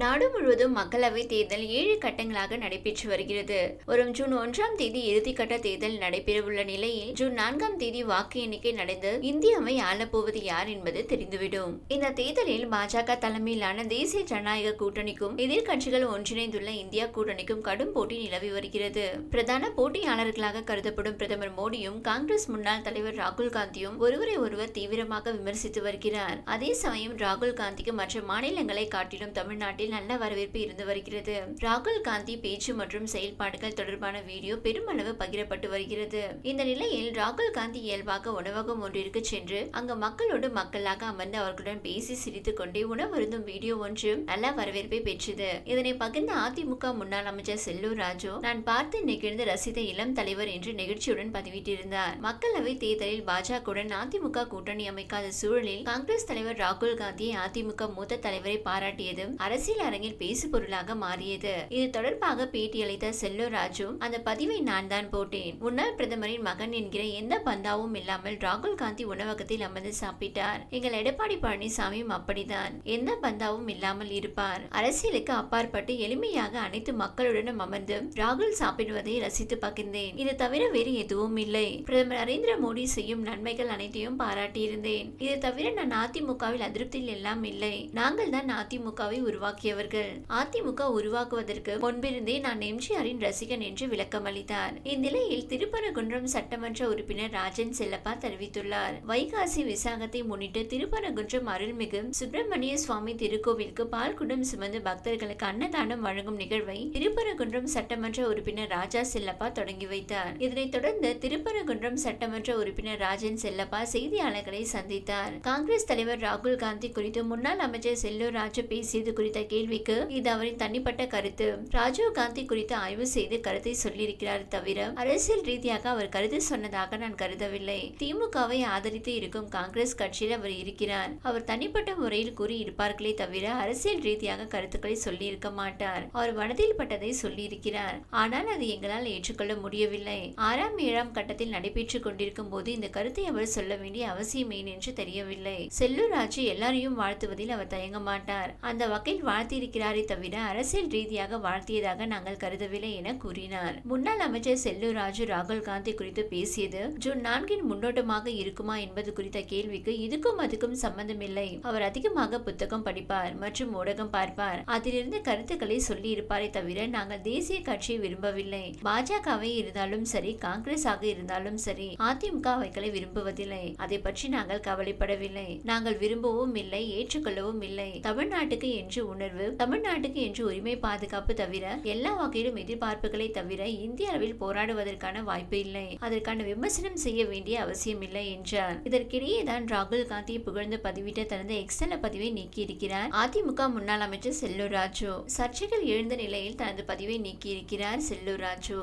நாடு முழுவதும் மக்களவை தேர்தல் ஏழு கட்டங்களாக நடைபெற்று வருகிறது. வரும் ஜூன் ஒன்றாம் தேதி இறுதிக்கட்ட தேர்தல் நடைபெறவுள்ள நிலையில் ஜூன் நான்காம் தேதி வாக்கு எண்ணிக்கை நடந்து இந்தியாவை ஆளப்போவது யார் என்பது தெரிந்துவிடும். இந்த தேர்தலில் பாஜக தலைமையிலான தேசிய ஜனநாயக கூட்டணிக்கும் எதிர்க்கட்சிகள் ஒன்றிணைந்துள்ள இந்தியா கூட்டணிக்கும் கடும் போட்டி நிலவி வருகிறது. பிரதான போட்டியாளர்களாக கருதப்படும் பிரதமர் மோடியும் காங்கிரஸ் முன்னாள் தலைவர் ராகுல் காந்தியும் ஒருவரை ஒருவர் தீவிரமாக விமர்சித்து வருகிறார். அதே சமயம் ராகுல் காந்திக்கு மற்ற மாநிலங்களை காட்டிலும் தமிழ்நாட்டில் நல்ல வரவேற்பு இருந்து வருகிறது. ராகுல் காந்தி பேச்சு மற்றும் செயல்பாடுகள் தொடர்பான வீடியோ பெருமளவு பகிரப்பட்டு வருகிறது. இந்த நிலையில் ராகுல் காந்தி இயல்பாக உணவகம் ஒன்றிற்கு சென்று அங்கு மக்களோடு மக்களாக அமர்ந்து அவர்களுடன் பேசி சிரித்துக் கொண்டே உணவருந்தும் வீடியோ ஒன்று நல்ல வரவேற்பை பெற்றது. இதனை பகிர்ந்த அதிமுக முன்னாள் அமைச்சர் செல்லூர் ராஜு நான் பார்த்து நெகிழ்ந்து ரசித்த இளம் தலைவர் என்று நெகிழ்ச்சியுடன் பதிவிட்டிருந்தார். மக்களவை தேர்தலில் பாஜகவுடன் அதிமுக கூட்டணி அமைக்காத சூழலில் காங்கிரஸ் தலைவர் ராகுல் காந்தியை அதிமுக மூத்த தலைவரை பாராட்டியதும் அரசியல் அரங்கில் பேசு பொருளாக மாறியது. இது தொடர்பாக பேட்டியளித்த செல்லோ ராஜு அந்த பதிவை நான் தான் போட்டேன். முன்னாள் பிரதமரின் மகன் என்கிற எந்த பந்தாவும் இல்லாமல் ராகுல் காந்தி உணவகத்தில் அமர்ந்து சாப்பிட்டார். எங்கள் எடப்பாடி பழனிசாமியும் அப்படிதான் எந்த பந்தாவும் இல்லாமல் இருப்பார். அரசியலுக்கு அப்பாற்பட்டு எளிமையாக அனைத்து மக்களுடனும் அமர்ந்து ராகுல் சாப்பிடுவதை ரசித்து பகிர்ந்தேன். இது தவிர வேறு எதுவும் இல்லை. பிரதமர் நரேந்திர மோடி செய்யும் நன்மைகள் அனைத்தையும் பாராட்டியிருந்தேன். இது தவிர நான் அதிமுகவில் அதிருப்தியில் எல்லாம் இல்லை. நாங்கள் தான் அதிமுகவை உருவாக்கி உருவாக்கியவர்கள் அதிமுக உருவாக்குவதற்கு முன்பிருந்தே நான் எம்ஜிஆரின் ரசிகன் என்று விளக்கமளித்தார் இந்நிலையில் திருப்பரங்குன்றம் சட்டமன்ற உறுப்பினர் ராஜன் செல்லப்பா தெரிவித்துள்ளார். வைகாசி விசாகத்தை முன்னிட்டு திருப்பரங்குன்றம் அருள்மிகு சுப்பிரமணிய சுவாமி திருக்கோவிலுக்கு பால்குடம் சுமந்து பக்தர்களுக்கு அன்னதானம் வழங்கும் நிகழ்வை திருப்பரங்குன்றம் சட்டமன்ற உறுப்பினர் ராஜா செல்லப்பா தொடங்கி வைத்தார். இதனைத் தொடர்ந்து திருப்பரங்குன்றம் சட்டமன்ற உறுப்பினர் ராஜன் செல்லப்பா செய்தியாளர்களை சந்தித்தார். காங்கிரஸ் தலைவர் ராகுல் காந்தி குறித்து முன்னாள் அமைச்சர் செல்லூர் ராஜு பேசியது குறித்த கேள்விக்கு இது அவரின் தனிப்பட்ட கருத்து. ராஜீவ் காந்தி குறித்து ஆய்வு செய்து கருத்தை சொல்லியிருக்கிறார் தவிர அரசியல் ரீதியாக அவர் கருத்து சொன்னதாக நான் கருதவில்லை. திமுகவை ஆதரித்து இருக்கும் காங்கிரஸ் கட்சியில் அவர் இருக்கிறார். அவர் தனிப்பட்ட முறையில் கூறி இருப்பார்களே தவிர அரசியல் ரீதியாக கருத்துக்களை சொல்லியிருக்க மாட்டார். அவர் மனதில் பட்டதை சொல்லியிருக்கிறார். ஆனால் அது எங்களால் ஏற்றுக்கொள்ள முடியவில்லை. ஆறாம் ஏழாம் கட்டத்தில் நடைபெற்றுக் கொண்டிருக்கும் போது இந்த கருத்தை அவர் சொல்ல வேண்டிய அவசியம் ஏன் என்று தெரியவில்லை. செல்லூர் ராஜு எல்லாரையும் வாழ்த்துவதில் அவர் தயங்க மாட்டார். அந்த வகையில் வாழ்த்தியிருக்கிறாரே தவிர அரசியல் ரீதியாக வாழ்த்தியதாக நாங்கள் கருதவில்லை என கூறினார். முன்னாள் அமைச்சர் செல்லூர் ராஜு ராகுல் காந்தி குறித்து பேசியது ஜூன் நான்கின் முன்னோட்டமாக இருக்குமா என்பது குறித்த கேள்விக்கு இதுக்கும் அதுக்கும் சம்பந்தமில்லை. அவர் அதிகமாக புத்தகம் படிப்பார் மற்றும் ஊடகம் பார்ப்பார். அதிலிருந்து கருத்துக்களை சொல்லி இருப்பாரே தவிர நாங்கள் தேசிய கட்சியை விரும்பவில்லை. பாஜகவை இருந்தாலும் சரி காங்கிரஸ் ஆக இருந்தாலும் சரி அதிமுக அவைகளை விரும்புவதில்லை. அதை பற்றி நாங்கள் கவலைப்படவில்லை. நாங்கள் விரும்பவும் இல்லை ஏற்றுக்கொள்ளவும் இல்லை. தமிழ்நாட்டுக்கு என்று உணர்வு தமிழ்நாட்டுக்கு என்று உரிமை பாதுகாப்பு தவிர எல்லா வகையிலும் எதிர்பார்ப்புகளை தவிர இந்திய அளவில் போராடுவதற்கான வாய்ப்பு இல்லை. அதற்கான விமர்சனம் செய்ய வேண்டிய அவசியம் இல்லை என்றார். இதற்கிடையே தான் ராகுல் காந்தி புகழ்ந்து பதிவிட்ட தனது எக்ஸல பதிவை நீக்கியிருக்கிறார். அதிமுக முன்னாள் அமைச்சர் செல்லூர் ராஜு. சர்ச்சைகள் எழுந்த நிலையில் தனது பதிவை நீக்கியிருக்கிறார் செல்லூர் ராஜு.